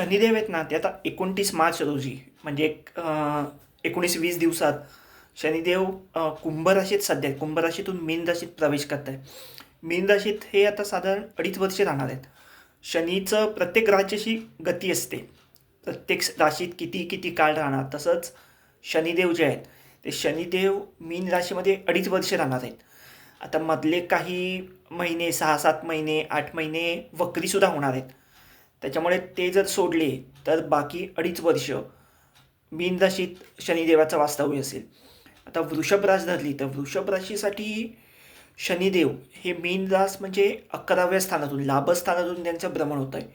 शनिदेव आहेत ना ते आता एकोणतीस मार्च रोजी म्हणजे एक एकोणीस वीस दिवसात शनिदेव कुंभ राशीत सध्या आहेत. कुंभ राशीतून मीन राशीत प्रवेश करत आहे मीन राशीत हे आता साधारण अडीच वर्षे राहणार आहेत. शनीचं प्रत्येक राशीची गती असते. प्रत्येक राशीत किती किती काळ राहणार तसंच शनिदेव जे आहेत ते शनिदेव मीन राशीमध्ये अडीच वर्ष राहणार आहेत. आता मधले काही महिने सहा सात महिने आठ महिने वक्रीसुद्धा होणार आहेत. त्याच्यामुळे ते जर सोडले तर बाकी अडीच वर्ष बिनराशीत राशीत शनिदेवाचं वास्तव्य असेल. आता वृषभ रास धरली तर वृषभ राशीसाठी शनिदेव हे मीन रास म्हणजे अकराव्या स्थानातून लाभस्थानातून त्यांचं भ्रमण होत आहे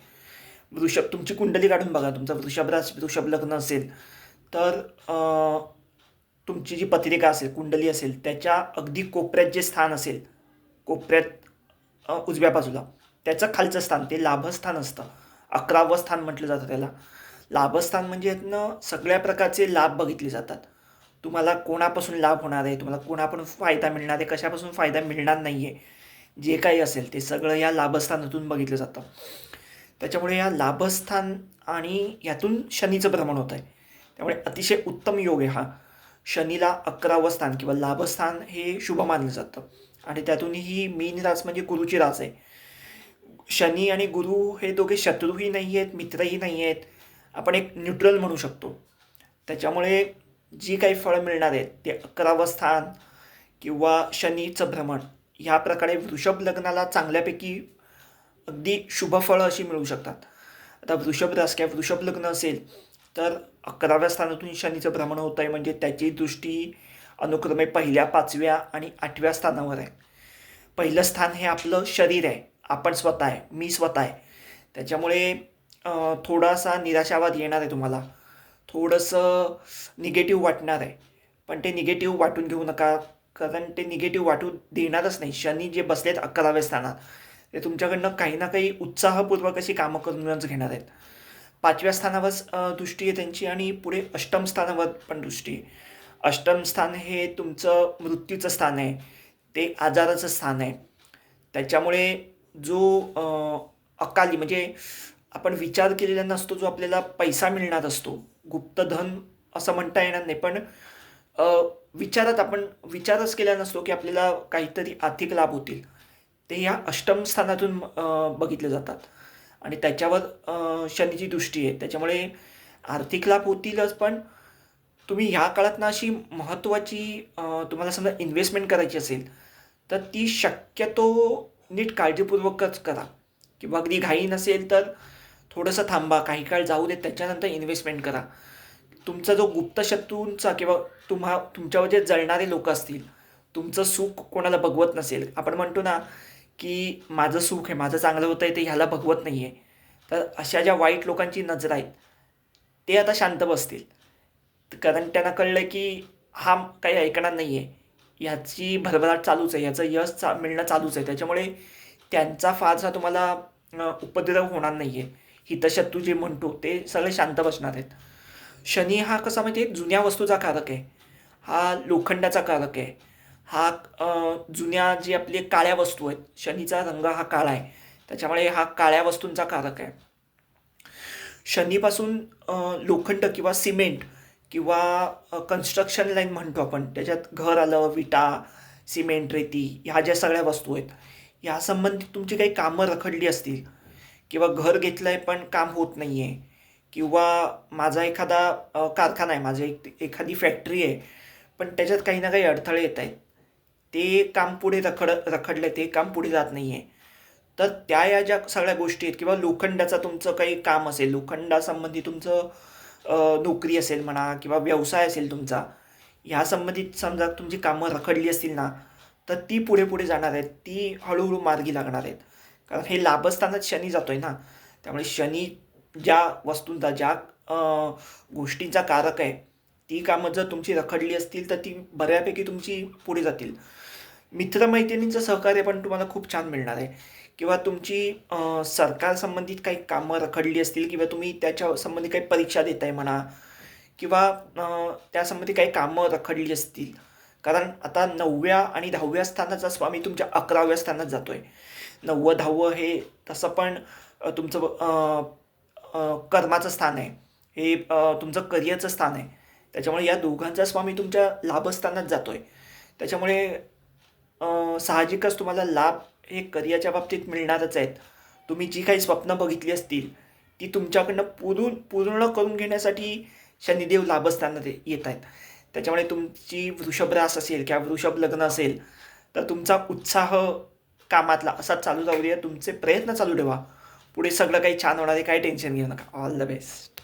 वृषभ तुमची कुंडली काढून बघा तुमचा वृषभ रास वृषभ लग्न असेल तर तुमची जी पत्रिका असेल कुंडली असेल त्याच्या अगदी कोपऱ्यात जे स्थान असेल कोपऱ्यात उजव्या बाजूला त्याचं खालचं स्थान ते लाभस्थान असतं. अकरावं स्थान म्हटलं जातं त्याला. लाभस्थान म्हणजे यातनं सगळ्या प्रकारचे लाभ बघितले जातात. तुम्हाला कोणापासून लाभ होणार आहे? तुम्हाला कोणापासून फायदा मिळणार आहे? कशापासून फायदा मिळणार नाही आहे जे काही असेल ते सगळं या लाभस्थानातून बघितलं जातं. त्याच्यामुळे या लाभस्थान आणि यातून शनीचं भ्रमण होत आहे त्यामुळे अतिशय उत्तम योग आहे हा. शनीला अकरावं स्थान किंवा लाभस्थान हे शुभ मानलं जातं. आणि त्यातूनही मीन रास म्हणजे गुरुची रास आहे. शनी आणि गुरु हे दोघे शत्रूही नाही आहेत मित्रही नाही आहेत आपण एक न्यूट्रल म्हणू शकतो. त्याच्यामुळे जी काही फळं मिळणार आहेत ते अकरावं स्थान किंवा शनीचं भ्रमण ह्या प्रकारे वृषभ लग्नाला चांगल्यापैकी अगदी शुभ फळं अशी मिळू शकतात. आता वृषभ रास किंवा वृषभ लग्न असेल तर अकराव्या स्थानातून शनीचं भ्रमण होत आहे म्हणजे त्याची दृष्टी अनुक्रमे पहिल्या पाचव्या आणि आठव्या स्थानावर आहे. पहिलं स्थान हे आपलं शरीर आहे. आपण स्वतः आहे मी स्वतः आहे. त्याच्यामुळे थोडासा निराशावाद येणार आहे तुम्हाला. थोडंसं निगेटिव्ह वाटणार आहे. पण ते निगेटिव्ह वाटून घेऊ नका. कारण ते निगेटिव्ह वाटू देणारच नाही. शनी जे बसलेत अकराव्या स्थानात ते तुमच्याकडनं काही ना काही उत्साहपूर्वक अशी कामं करूनच घेणार आहेत. पाचव्या स्थानावर दृष्टी आहे त्यांची आणि पुढे अष्टम स्थानावर पण दृष्टी आहे. अष्टम स्थान हे तुमचं मृत्यूचं स्थान आहे. ते आजाराचं स्थान आहे. त्याच्यामुळे जो अकाली म्हणजे आपण विचार केलेला नसतो जो आपल्याला पैसा मिळणार असतो. गुप्तधन असं म्हणता येणार नाही पण विचारात आपण विचारच केला नसतो की आपल्याला काहीतरी आर्थिक लाभ होतील. ते ह्या अष्टम स्थानातून बघितले जातात. आणि त्याच्यावर शनीची दृष्टी आहे. त्याच्यामुळे आर्थिक लाभ होतीलच पण तुम्ही ह्या काळात ना अशी महत्त्वाची तुम्हाला समजा इन्व्हेस्टमेंट करायची असेल तर ती शक्यतो नीट काळजीपूर्वकच करा. किंवा अगदी घाई नसेल तर थोडंसं थांबा. काही काळ जाऊ देत त्याच्यानंतर इन्व्हेस्टमेंट करा. तुमचा जो गुप्त शत्रूंचा किंवा तुम्हा तुमच्यावर जे जळणारे लोक असतील तुमचं सुख कोणाला बघवत नसेल. आपण म्हणतो ना की माझं सुख आहे माझं चांगलं होतं आहे ते ह्याला बघवत नाही आहे तर अशा ज्या वाईट लोकांची नजर आहेत ते आता शांत बसतील. कारण त्यांना कळलं की हा काही ऐकणार नाही आहे ह्याची भरभराट चालूच आहे. ह्याचं यश चा मिळणं चालूच आहे. त्याच्यामुळे त्यांचा फारसा तुम्हाला उपद्रव होणार नाही आहे हितशत्रू जे म्हणतो ते सगळे शांत बसणार आहेत. शनी हा कसा माहिती आहे जुन्या वस्तूचा कारक आहे. हा लोखंडाचा कारक आहे. हा जुन्या जी आपली काळ्या वस्तू आहेत शनीचा रंग हा काळा आहे. त्याच्यामुळे हा काळ्या वस्तूंचा कारक आहे. शनीपासून लोखंड किंवा सिमेंट किंवा कन्स्ट्रक्शन लाईन म्हणतो आपण त्याच्यात घर आलं विटा सिमेंट रेती ह्या ज्या सगळ्या वस्तू आहेत ह्या संबंधित तुमची काही कामं रखडली असतील किंवा घर घेतलं आहे पण काम होत नाही आहे किंवा माझा एखादा कारखाना आहे माझी एक एखादी फॅक्टरी आहे पण त्याच्यात काही ना काही अडथळे येत आहेत ते काम पुढे रखड रखडलं ते काम पुढे जात नाही आहे तर त्या या ज्या सगळ्या गोष्टी आहेत किंवा लोखंडाचं तुमचं काही काम असेल लोखंडासंबंधी तुमचं नोकरी असेल म्हणा किंवा व्यवसाय असेल तुमचा ह्या संबंधित समजा तुमची कामं रखडली असतील ना तर ती पुढे पुढे जाणार आहेत ती हळूहळू मार्गी लागणार आहेत. कारण हे लाभस्थानात शनी जातो आहे ना त्यामुळे शनी ज्या वस्तूंचा ज्या गोष्टींचा कारक आहे ती कामं जर तुमची रखडली असतील तर ती बऱ्यापैकी तुमची पुढे जातील. मित्रमैत्रिणींचं सहकार्य पण तुम्हाला खूप छान मिळणार आहे. किंवा तुमची सरकार संबंधित काही कामं रखडली असतील किंवा तुम्ही त्याच्या संबंधी काही परीक्षा देताय म्हणा किंवा त्यासंबंधी काही कामं रखडली असतील. कारण आता नवव्या आणि दहाव्या स्थानाचा स्वामी तुमच्या अकराव्या स्थानात जातो आहे नववं दहावं हे तसं पण तुमचं कर्माचं स्थान आहे. हे तुमचं करिअरचं स्थान आहे. त्याच्यामुळे या दोघांचा स्वामी तुमच्या लाभस्थानात जातो आहे त्याच्यामुळे साहजिकच तुम्हाला लाभ हे करिअरच्या बाबतीत मिळणारच आहेत. तुम्ही जी काही स्वप्न बघितली असतील ती तुमच्याकडनं पूर्ण पूर्ण करून घेण्यासाठी शनिदेव लाभस्थानात येत आहेत. त्याच्यामुळे तुमची वृषभरास असेल किंवा वृषभ लग्न असेल तर तुमचा उत्साह कामातला असा चालू जाऊ द्या तुमचे प्रयत्न चालू ठेवा. पुढे सगळं काही छान होणार आहे काही टेन्शन घेऊ नका. All the best